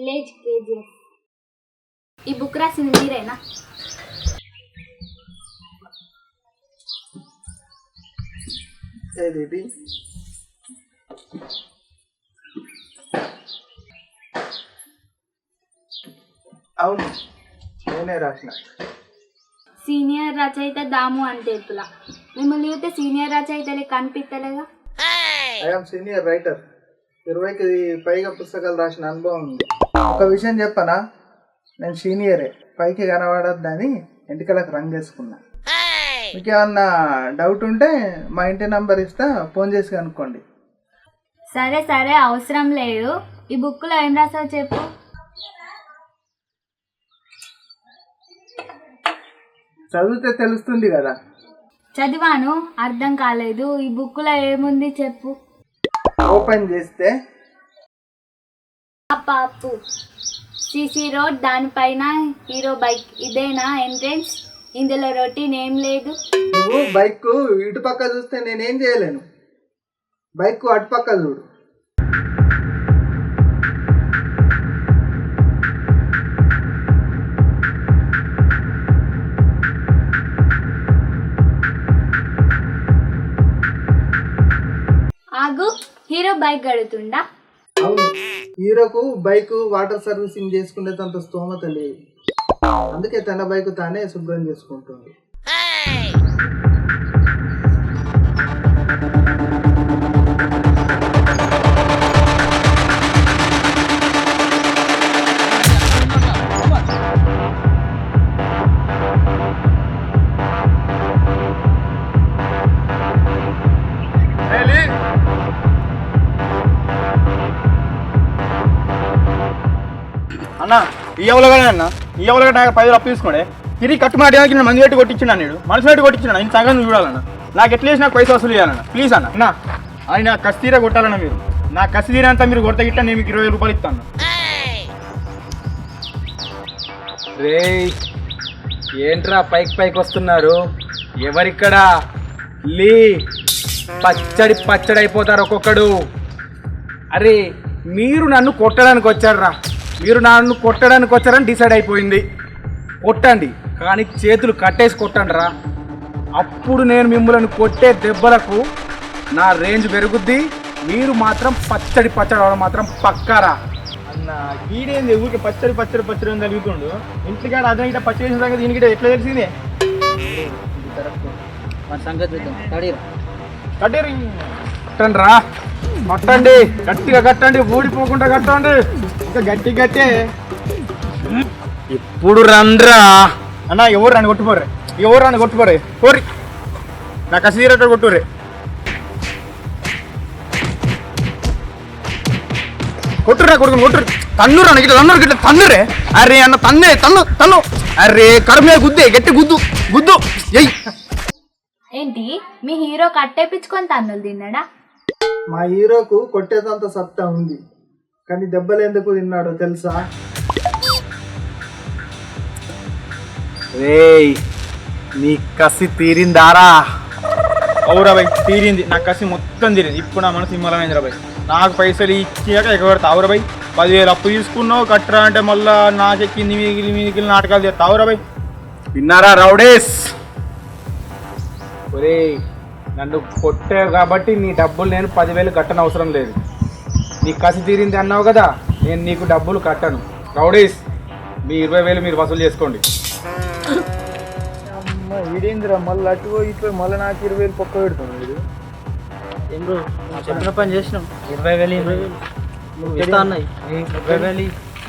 Village KGF ఈ book రాసింది మీరేనా? అవును నేనే రాసిన సీనియర్ రచయిత దాము అంతేపుల మిమ్మల్ని చూస్తే సీనియర్ రచయితలే కనిపిస్తలేగా ఐఎమ్ సీనియర్ రైటర్ ఇరవైకి పైగా పుస్తకాలు రాసిన అనుభవం ఉంది ఒక విషయం చెప్పనా? నేను సీనియరే. పైకి కనబడద్దని ఎంటికలకు రంగు వేసుకున్నా. మీకు ఏమన్నా డౌట్ ఉంటే మా ఇంటి నంబర్ ఇస్తా ఫోన్ చేసి కనుక్కోండి. సరే సరే అవసరం లేదు. ఈ బుక్లో ఏం రాసావు చెప్పు. చదివితే తెలుస్తుంది కదా. చదివాను అర్థం కాలేదు. ఈ బుక్లో ఏముంది చెప్పు. ఓపెన్ చేస్తే పాపు. సిసి రోడ్ దానిపైన హీరో బైక్. ఇదేనా ఎంట్రెన్స్? ఇందులో రొటీన్ ఏం లేదు. నువ్వు బైక్ ఇటు పక్క చూస్తే నేనేం చేయలేను. బైక్ అటు పక్క చూడు. ఆగు హీరో బైక్ గడుతుండా హీరోకు బైక్ వాటర్ సర్వీసింగ్ చేసుకునేంత స్తోమత లేదు. అందుకే తన బైక్ తానే శుభ్రం చేసుకుంటుంది. ఎవలుగానే అన్న ఈ నాకు పది అప్పు తీసుకోండి తిరిగి కట్టుమాటడానికి నేను మంది పెట్టి కొట్టించిన నేను మనసు పెట్టి కొట్టించిన నేను సంగతి చూడాలన్న. నాకు ఎట్లా చేసి నాకు పైసలు వసూలు చేయాలన్న. ప్లీజ్ అన్న. అన్న అని నాకు కసి తీరా కొట్టాలన్న మీరు. నా కసి తీరంతా మీరు కొడత గిట్ట నేను మీకు ఇరవై రూపాయలు ఇస్తాను రేయ్ ఏంట్రా పైకి పైకి వస్తున్నారు? ఎవరిక్కడ? లీ పచ్చడి పచ్చడి అయిపోతారు ఒక్కొక్కడు. అరే మీరు నన్ను కొట్టడానికి వచ్చారా మీరు నన్ను కొట్టడానికి వచ్చారని డిసైడ్ అయిపోయింది. కొట్టండి. కానీ చేతులు కట్టేసి కొట్టండి రా. అప్పుడు నేను మిమ్మల్ని కొట్టే దెబ్బలకు నా రేంజ్ పెరుగుద్ది. మీరు మాత్రం పచ్చడి పచ్చడి అవడం మాత్రం పక్కారా. అన్న వీడేంది ఊరికి పచ్చడి పచ్చడి పచ్చడి అని తగ్గుతుండు ఇంటికాడ అదే ఇట్లా పచ్చడి చేసిన సంగతి దీనికి ఎట్లా తెలిసిందే? కట్టండి రా. కట్టండి. గట్టిగా కట్టండి. ఊడిపోకుండా కట్టండి. ఇంకా గట్టి గట్టే. ఇప్పుడు రండ్రా. అన్న ఎవరు రాని కొట్టుకోరే ఎవరు రాని కొట్టుకోరే కోరి నా కసి తీరేట కొట్టురే కొట్టురా కొడుకుని కొట్టురు తన్ను రా గిట్ల తన్ను గిట్ల తన్నురే అరే అన్న తన్నే తన్ను తన్ను. అరే కర్మే గుద్దే గట్టి గుద్దు గుద్దు. ఎయ్ ఏంటి? మీ హీరో కట్టేపించుకొని తన్నులు తిన్నాడా? మా హీరోకు కొట్టేదంత సత్తా ఉంది. కానీ దెబ్బలు ఎందుకు తిన్నాడో తెలుసా? రేయ్ నీ కసి తీరిందారా? అవురా తీరింది. నా కసి మొత్తం తీరింది. ఇప్పుడు నా మనసు హిమ్మలమైందిరా బాయ్. నాకు పైసలు ఇచ్చాక ఎగబడతా. అవురా పదివేలు అప్పు తీసుకున్నావు కట్టరా అంటే మళ్ళా నాకెక్కింది మిగిలి మిగిలిన నాటకాలు చేస్తా అవురా విన్నారా రౌడేస్? ఒరేయ్ నన్ను కొట్టావు కాబట్టి నీ డబ్బులు నేను పదివేలు కట్టనవసరం అవసరం లేదు. నీ కసి తీరింది అన్నావు కదా నేను నీకు డబ్బులు కట్టను. రౌడీస్ మీ ఇరవై వేలు మీరు వసూలు చేసుకోండి. ఇదేంద్రా మళ్ళీ అటు ఇటు మళ్ళీ నాకు ఇరవై వేలు పక్క పెడుతుంది వీడు. ఏం బ్రో నువ్వు చెప్పిన పని చేసినాం ఇరవై వేలు ఇరవై వేలు. నువ్వు ఇస్తా అన్నాయి. ఇరవై వేలు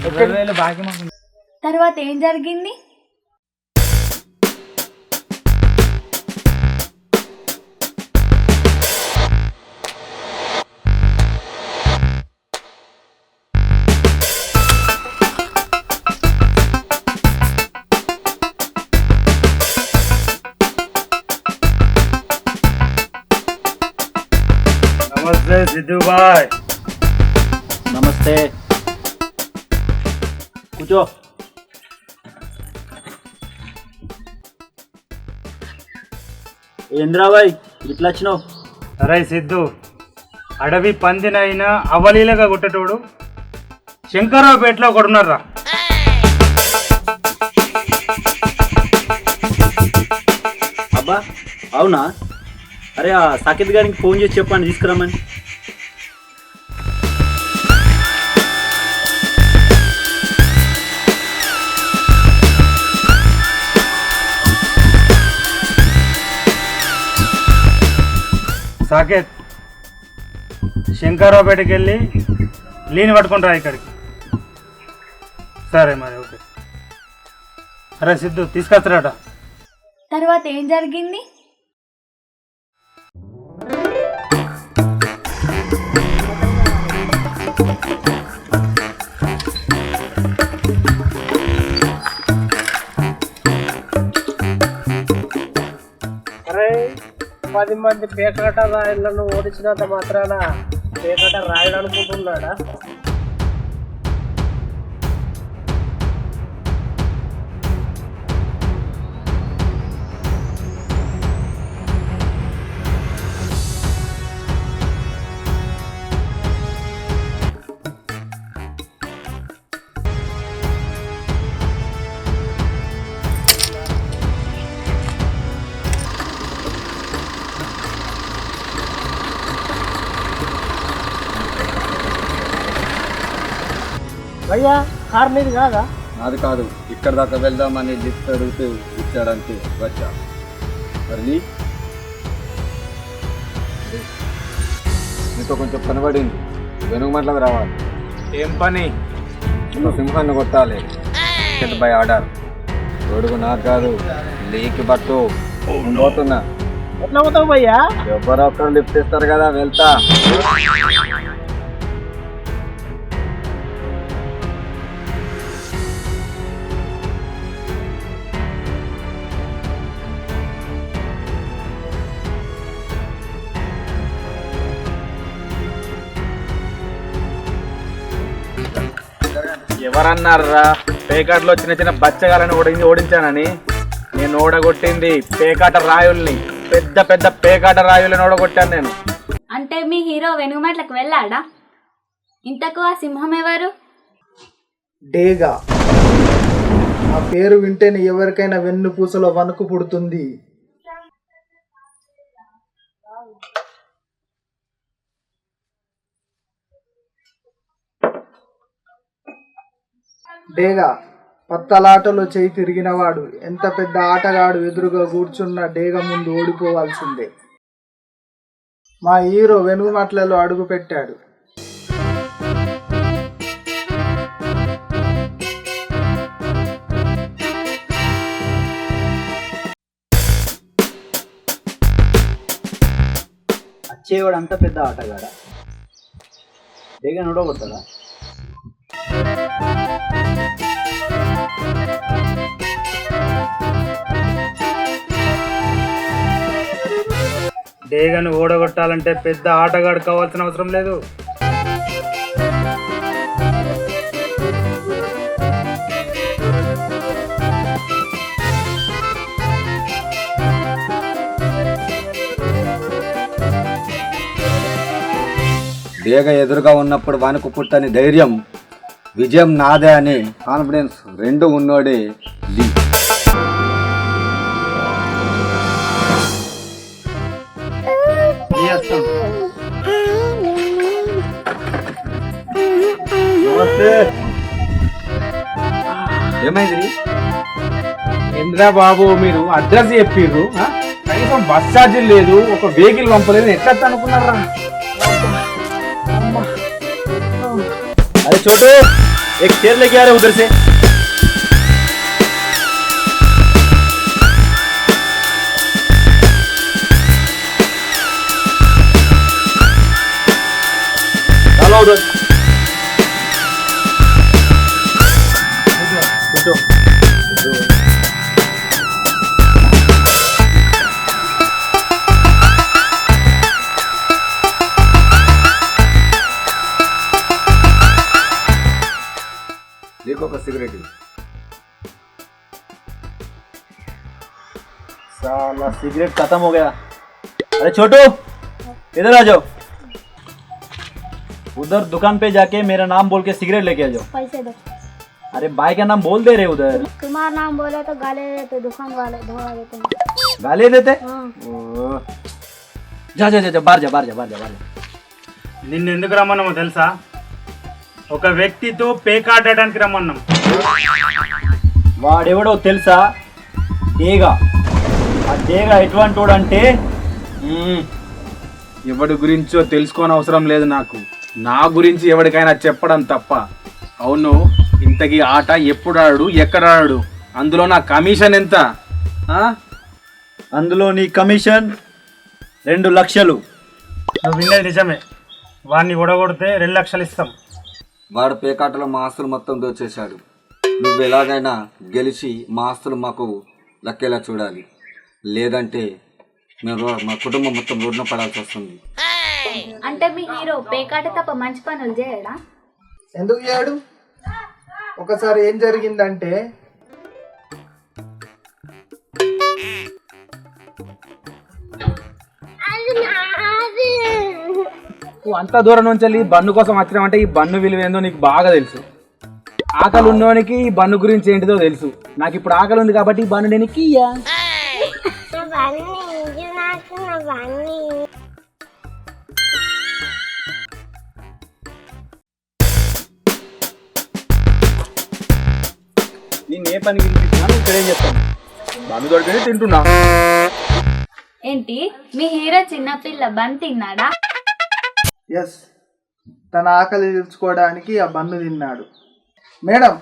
ఇరవై వేలు బాకీ మాకు ఉంది. తర్వాత ఏం జరిగింది? సిద్ధు బాయ్ నమస్తే. కూర్చో. ఏంద్రాబాయ్ ఇట్లా వచ్చినావు? అరే సిద్ధు అడవి పందినైనా అవలీలగా కొట్టేటోడు. శంకరావుపేటలో ఒకడున్నారా అబ్బా అవునా? అరే ఆ సాకేత్ గారికి ఫోన్ చేసి చెప్పండి తీసుకురమ్మని. సాకేత్ శంకరావుపేటకి వెళ్ళి లీని పట్టుకుంటారా ఇక్కడికి. సరే మరి ఓకే. అరే సిద్ధు తీసుకొస్తారట తర్వాత ఏం జరిగింది? పది మంది పేకాట రాయలను ఓడించినంత మాత్రాన పేకాట రాయడం అనుకుంటున్నాడా భయ్యా కార్ మీద కాదా? నాది కాదు. ఇక్కడ దాకా వెళ్దామని లిఫ్ట్ అడుగుతూ ఇచ్చాడంతే వచ్చా. మరి? నీతో కొంచెం పనిపడింది వెనుకమట్లకు రావాలి. ఏం పని? ఒక సింహాన్ని కొట్టాలి. బై ఆర్డర్ గొడుగు నాకు కాదు లీకి పట్టు. నేను పోతున్నా. ఎట్లా పోతావు భయ్యా ఎవరో ఒకరు లిఫ్ట్ ఇస్తారు కదా వెళ్తా. ఎవరన్నారా పేకాటలో చిన్న చిన్న బచ్చగాలని ఓడించి ఓడించానని. నేను ఓడగొట్టింది పేకాట రాయుల్ని. పెద్ద పెద్ద పేకాట రాయుల్ని ఓడగొట్టాను నేను. అంటే మీ హీరో వెనుగమట్లకు వెళ్ళాడా? ఇంతకు ఆ సింహం ఎవరు? డేగా. ఆ పేరు వింటేనే ఎవరికైనా వెన్ను పూసలో వణుకు పుడుతుంది. డేగా పత్తలాటలో చేయి తిరిగినవాడు ఎంత పెద్ద ఆటగాడు ఎదురుగా కూర్చున్న డేగ ముందు ఓడిపోవాల్సిందే. మా హీరో వెనుగుమట్లలో అడుగు పెట్టాడు వచ్చేవాడు అంత పెద్ద ఆటగాడ? డేగ నడవగొట్టదా డేగను ఓడగొట్టాలంటే పెద్ద ఆటగాడు కావాల్సిన అవసరం లేదు. డేగ ఎదురుగా ఉన్నప్పుడు వానకు పుట్టని ధైర్యం విజయం నాదే అని కాన్ఫిడెన్స్ రెండు ఉన్నోడే లీ. ఏమైంది? ఇంద్రా బాబు మీరు అడ్రస్ చెప్పిర్రు? కనీసం బస్ ఛార్జీలు లేదు ఒక వెహికల్ పంపలేదు ఎట్లా అనుకున్నారా? छोटू एक चेयर लेके आ रहे उधर से। चलो उधर। साला सिगरेट खत्म हो गया अरे छोटू इधर आ जाओ उधर दुकान पे जाके मेरा नाम बोल के सिगरेट लेके आ जाओ पैसे दो अरे भाई का नाम बोल दे रहे उधर तुम्हारा नाम बोले तो गाले देते दुकान वाले धोआ देते हैं गाली देते हाँ ओ। जा जा जा जा बाहर जा बाहर जा बाहर जा बाहर जा నిన్ను ఎందుకు రమ్మన్నామో తెలుసా ఒక వ్యక్తితో పేకాడటానికి రమ్మన్నాం వాడెవడో తెలుసా డేగా ఆ డేగా ఎటువంటి వాడు అంటే. ఎవడి గురించో తెలుసుకోని అవసరం లేదు నాకు. నా గురించి ఎవరికైనా చెప్పడం తప్ప. అవును ఇంతకీ ఆట ఎప్పుడు ఆడు ఎక్కడ ఆడు అందులో నా కమిషన్ ఎంత? ఆ? అందులో నీ కమిషన్ రెండు లక్షలు. నువ్వు విన్నది నిజమే. వాడిని ఓడగొడితే రెండు లక్షలు ఇస్తాం. వాడు పేకాటలో మా ఆస్తులు మొత్తం దోచేశాడు. నువ్వు ఎలాగైనా గెలిచి మా ఆస్తులు మాకు లక్కేలా చూడాలి. లేదంటే మేము మా కుటుంబం మొత్తం రోడ్డున పడాల్సి వస్తుంది. అంటే మీ హీరో పేకాట తప్ప మంచి పనులు చేయడా? ఎందుకు చేయడు? ఒకసారి ఏం జరిగిందంటే నువ్వు అంత దూరం నుంచి వెళ్ళి బన్ను కోసం వచ్చినావంటే ఈ బన్ను విలువ ఏందో నీకు బాగా తెలుసు. ఆకలి ఉన్నోనికి ఈ బన్ను గురించి ఏంటిదో తెలుసు. నాకు ఇప్పుడు ఆకలి ఉంది కాబట్టి ఈ బన్ను నేను ఇయ్యా నేను ఏ పని పిలిపించినా ఇక్కడేం చెప్తాను. బన్ను దొరికితే తింటున్నా. ఏంటి? మీ హీరో చిన్నపిల్ల బన్ తిన్నాడా? ఎస్ తన ఆకలి తీర్చుకోవడానికి ఆ బన్ను తిన్నాడు. మేడం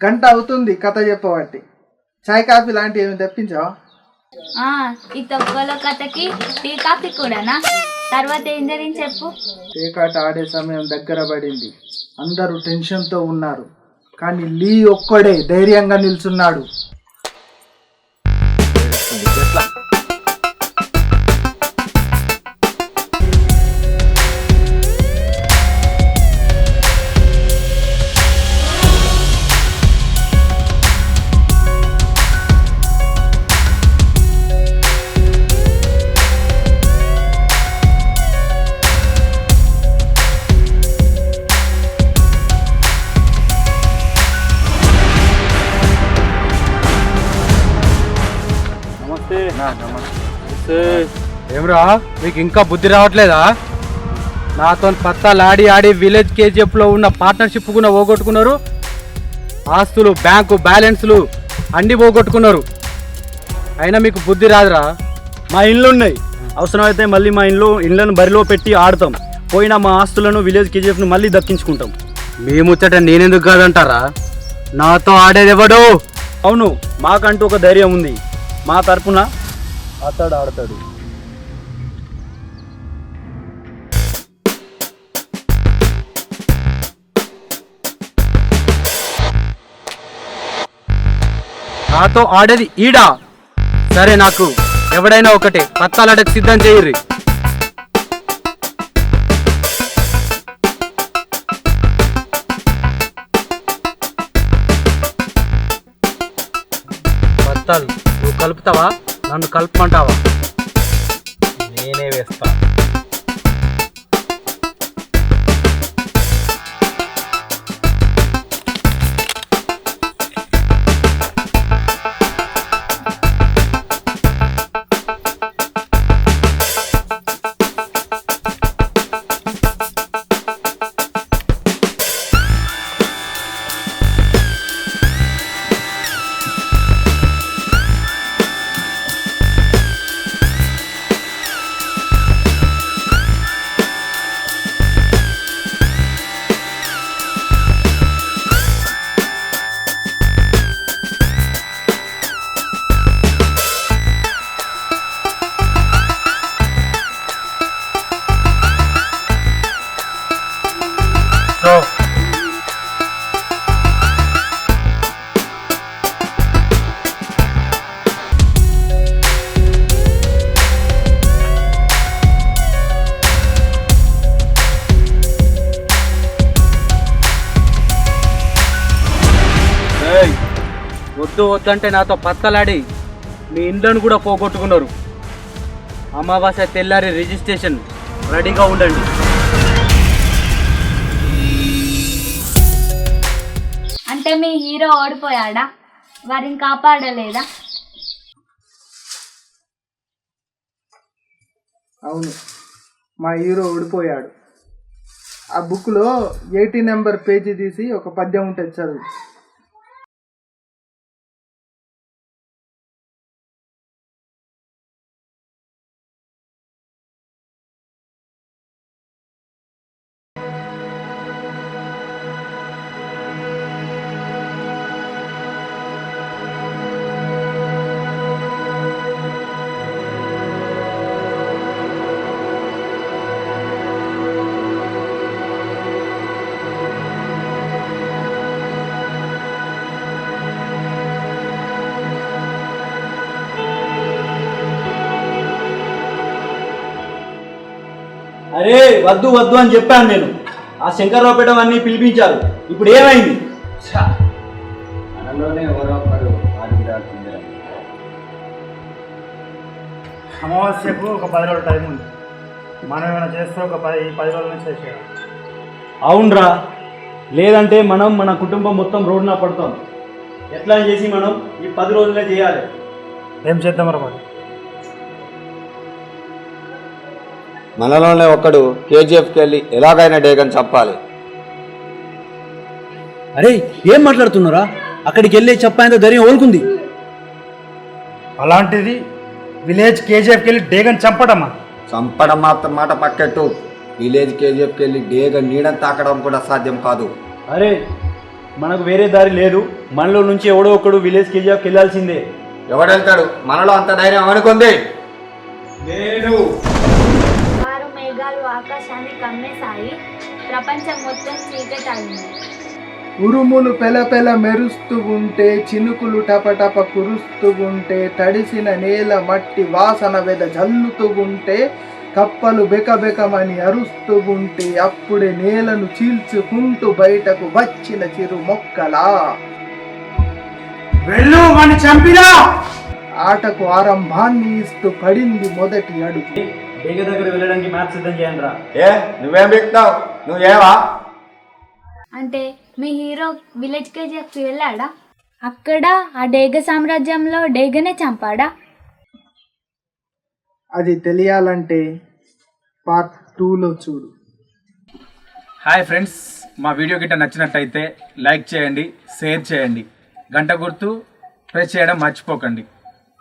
గంట అవుతుంది కథ చెప్పబట్టి. చాయ్ కాఫీ లాంటివి ఏమి తెప్పించావా? ఈ తొక్కలో కథకి టీ కాఫీ కూడానా? తర్వాత ఏం జరిగింది చెప్పు. పేకాట ఆడే సమయం దగ్గర పడింది. అందరూ టెన్షన్తో ఉన్నారు. కానీ లీ ఒక్కడే ధైర్యంగా నిల్చున్నాడు. మీకు ఇంకా బుద్ధి రావట్లేదా? నాతో పత్తాలు ఆడి ఆడి విలేజ్ కేజీఎఫ్లో ఉన్న పార్ట్నర్షిప్ కూడా పోగొట్టుకున్నారు. ఆస్తులు బ్యాంకు బ్యాలెన్స్లు అన్ని పోగొట్టుకున్నారు. అయినా మీకు బుద్ధి రాదురా? మా ఇండ్లు ఉన్నాయి. అవసరమైతే మళ్ళీ మా ఇంట్లో ఇండ్లను బరిలో పెట్టి ఆడతాం. పోయిన మా ఆస్తులను విలేజ్ కేజీఎఫ్ను మళ్ళీ దక్కించుకుంటాం. మీ ముచ్చట నేనెందుకు కాదంటారా? నాతో ఆడేది ఎవడు? అవును మాకంటూ ఒక ధైర్యం ఉంది. మా తరపున అతడు ఆడతాడు. నాతో ఆడేది ఈడా. సరే నాకు ఎవడైనా ఒకటే పత్తాలడకు సిద్ధం చేయర్రి. పత్తాలు నువ్వు కలుపుతావా? నన్ను కలుపుమంటావా? నేనే వేస్తా. వద్దు వద్దంటే నాతో పత్తలాడి. మీ ఇండ్లను కూడా పోగొట్టుకున్నారు. అమావాస్య తెల్లారి రిజిస్ట్రేషన్ రెడీగా ఉండండి. అంటే మీ హీరో ఓడిపోయాడా? వారిని కాపాడలేదా? అవును. మా హీరో ఓడిపోయాడు. ఆ బుక్లో ఎయిటీ నెంబర్ పేజీ తీసి ఒక పద్యం ఉంటుంది చదువు. అరే వద్దు వద్దు అని చెప్పాను నేను. ఆ శంకర్రావుపేట అన్ని పిలిపించారు. ఇప్పుడు ఏమైంది? మనలోనే ఎవరో ఒకరు ఆడుగురాడుతుంది అమావాస్యకు ఒక పది రోజులు టైం ఉంది. మనం ఏమైనా చేస్తే ఒక పది పది రోజుల నుంచి చేసేయాలి అవునరా. లేదంటే మనం మన కుటుంబం మొత్తం రోడ్డున పడతాం. ఎట్లా చేసి మనం ఈ పది రోజులే చేయాలి? ఏం చేద్దాం రా మరి? మనలోనే ఒకడు కేజీఎఫ్కి వెళ్ళి ఎలాగైనా డేగని చెప్పాలి అరే ఏం మాట్లాడుతున్నారా అక్కడికి వెళ్ళి చెప్పాయంత ధైర్యం ఓలుకుంది అలాంటిది విలేజ్ కేజీఎఫ్కి వెళ్ళి డేగన్ చంపడమ్మా చంపడం మాత్రం మాట పక్కెట్టు. విలేజ్ కేజీఎఫ్కి వెళ్ళి డేగ నీడని తాకడం కూడా సాధ్యం కాదు. అరే మనకు వేరే దారి లేదు. మనలో నుంచి ఎవడో ఒకడు విలేజ్ కేజీఆఫ్కి వెళ్ళాల్సిందే. ఎవడెళ్తాడు? మనలో అంత ధైర్యం అనుకుంది నేను వారు మేఘాలు ఆకాశాన్ని కమ్మేశాయి. ప్రపంచం మొత్తం చీకటైంది. ఉరుములు పెలపెల మెరుస్తూ ఉంటే చినుకులు టపటప కురుస్తూ ఉంటే తడిసిన నేల మట్టి వాసన వెద జల్లుతూ ఉంటే కప్పలు బెకబెకమని అరుస్తూ ఉంటే అప్పుడే నేలను చీల్చుకుంటూ బయటకు వచ్చిన చిరు మొక్కలా. వెళ్ళు వాడిని చంపినా ఆటకు ఆరంభాన్ని ఇస్తూ పడింది మొదటి అడుగు. డేగ దగ్గర వెళ్ళడానికి మ్యాప్ సిద్ధం చేయండి రా ఏ నువ్వేం బిక్తావు? నువ్వేవా? అంటే మీ హీరో విలేజ్ కేజీఎఫ్కి వెళ్ళాడా? అక్కడ ఆ డేగ సామ్రాజ్యంలో డేగనే చంపాడా? అది తెలియాలంటే పార్ట్ టూలో చూడు. హాయ్ ఫ్రెండ్స్ మా వీడియో గిట్ట నచ్చినట్టయితే లైక్ చేయండి షేర్ చేయండి. గంట గుర్తు ప్రెస్ చేయడం మర్చిపోకండి.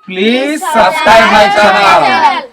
Please subscribe my channel.